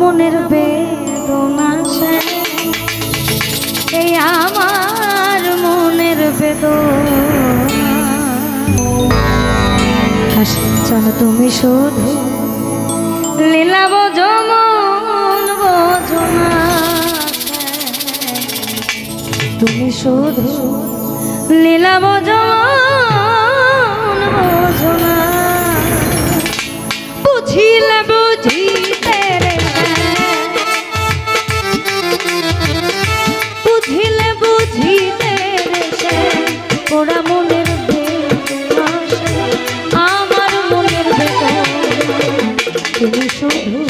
মনের বেদনা এই আমার মনের বেদনা। হাসছেন তুমি শুধু লীলা বোঝমন বোঝনা তুমি শুধু। লীলা বোঝমন তুমি শুধু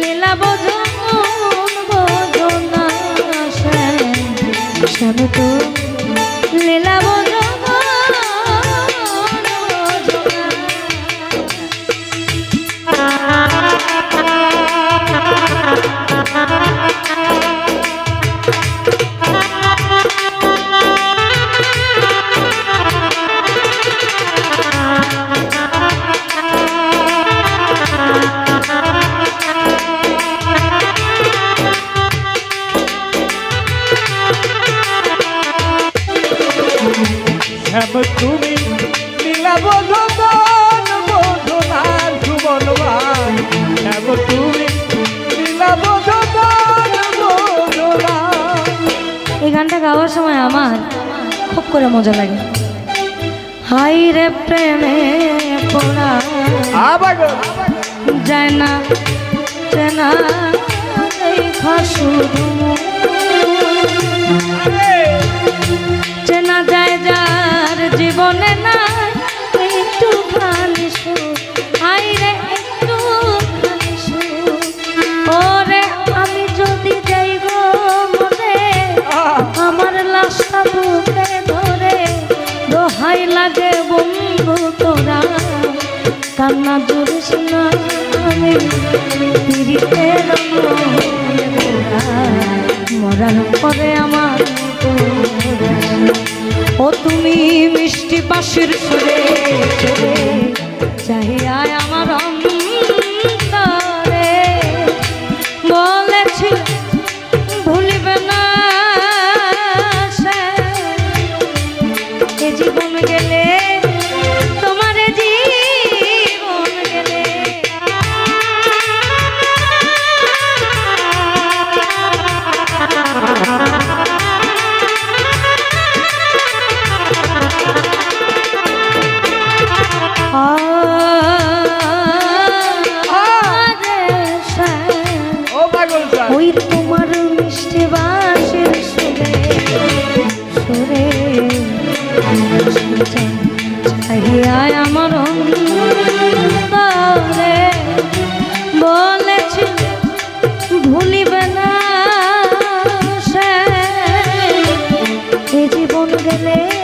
লীলা বোঝো মন বোঝো না সে শ্যাম তো লীলা সুমন ভাই তুমি এই গানটা গাওয়ার সময় আমার খুব করে মজা লাগে। হাই রে প্রেমে পড়া। আবার যায় না চেনা দেখা শুধু। চেনা যায় যার জীবনে না লাগে বন্ধু তোরা। কান্না জুড়িস আমি পিড়িতের মরার পরে আমার ও তুমি মিষ্টি পাশের সুরে সুরে। চাহিয়া চাই আহিয়ায় আমার অন্তরে। বলেছি ভুলিবে না সে। জীবন গেলে